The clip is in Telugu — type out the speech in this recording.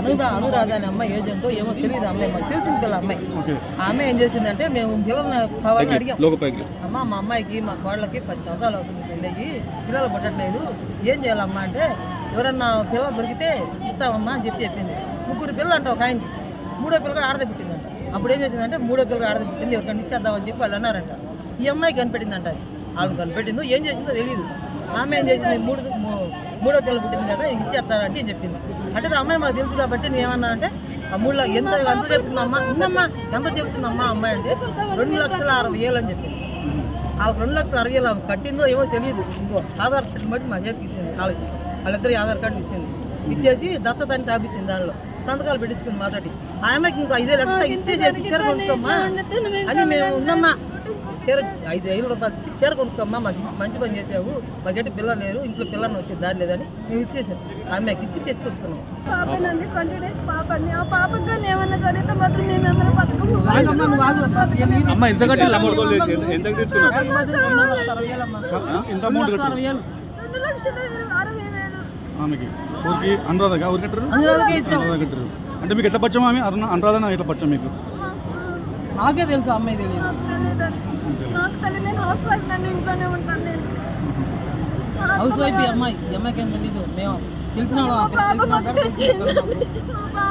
అనుద అనురాధ అనే అమ్మాయి ఏజెంట్ ఏమో తెలియదు అమ్మాయి మాకు తెలిసింది పిల్ల అమ్మాయి. ఓకే. ఆ అమ్మాయి ఏం చేసిందంటే మేము పిల్లల్ని కావాలని అడిగాం. అమ్మ మా అమ్మాయికి మా కోళ్ళకి పది సంవత్సరాలు అవుతుంది పెళ్ళయ్యి పిల్లలు పుట్టట్లేదు. ఏం చేయాలమ్మా అంటే ఎవరన్నా పిల్లలు దొరికితే ఇస్తామమ్మా అని చెప్పి చెప్పింది. ముగ్గురు పిల్లలు అంట ఒక ఆయనకి. మూడో పిల్లగా ఆడద పుట్టిందంట. అప్పుడు ఏం చేసిందంటే మూడో పిల్లగా ఆడద పుట్టింది. ఇచ్చేద్దామని చెప్పి వాళ్ళు అన్నారంట. ఈ అమ్మాయి కనిపెట్టిందంట అది. వాళ్ళు కనిపెట్టిందో ఏం చేసిందో తెలియదు ఆమె ఏం చేసింది? మూడు మూడో పిల్ల పుట్టింది కదా ఇచ్చేస్తానంటే అని చెప్పింది అంటే అమ్మాయి మాకు తెలుసు కాబట్టి నేను ఏమన్నా అంటే లక్ష- ఎంత ఎంత చెప్తుందమ్మా ఉందమ్మా ఎంత చెప్తుందమ్మా అమ్మాయి అంటే రెండు లక్షల అరవై వేలు అని చెప్పింది. వాళ్ళకి రెండు లక్షల అరవై వేలు ఆమె కట్టిందో ఏమో తెలియదు. ఇంకో ఆధార్ కార్డు బట్టి మా చేతికి ఇచ్చింది వాళ్ళకి వాళ్ళిద్దరు ఆధార్ కార్డు ఇచ్చింది. ఇచ్చేసి దత్తత అని టాపిచ్చింది దానిలో. సంతకాలు పెట్టించుకుంది మాతోటి. ఆమెకి ఇంకా ఐదే లక్షలు ఇచ్చేసి చీర కొనుక్కోమ్మా అని మేము ఉన్నామ్మా చీర ఐదు ఐదు రూపాయలు ఇచ్చి చీర కొనుక్కోమ్మా మాకు ఇచ్చి మంచి పని చేసావు మాకంటే పిల్లలు లేరు ఇంట్లో పిల్లలు వచ్చే దారి లేదని మేము ఇచ్చేసాం. ఆమెకి ఇచ్చి తెచ్చుకొచ్చుకున్నాం. పాపనండి ట్వంటీ డేస్ పాపని ఆ పాపకి కానీ ఏమన్నా జరిగితే మాత్రం మేమేమైనా బతకము. ఆగమ్మా, నువ్వు ఆగు. ఏం మీరు- అమ్మ ఎంత కట్టి తీసుకున్నారు రెండు లక్షల అరవై వేలు. ఆమెకి. ఊరికి అనురాధగా ఊరికి కట్టారు? అనురాధకే ఇచ్చాం. అనురాధ కట్టారు. అంటే మీకు ఎట్లా పచ్చం ఆమె? అనురాధన ఎట్లా పచ్చం మాకు? నాకే తెలుసు అమ్మాయి తెలియదు నాకు తెలియదు నేను హౌస్ వైఫ్ నన్ను ఇంట్లోనే ఉంటాను నేను. హౌస్ వైఫ్ అమ్మాయి అమ్మాయికి ఏం తెలీదు. మేము తెలిసిన వాళ్ళం. తెలిసిన మా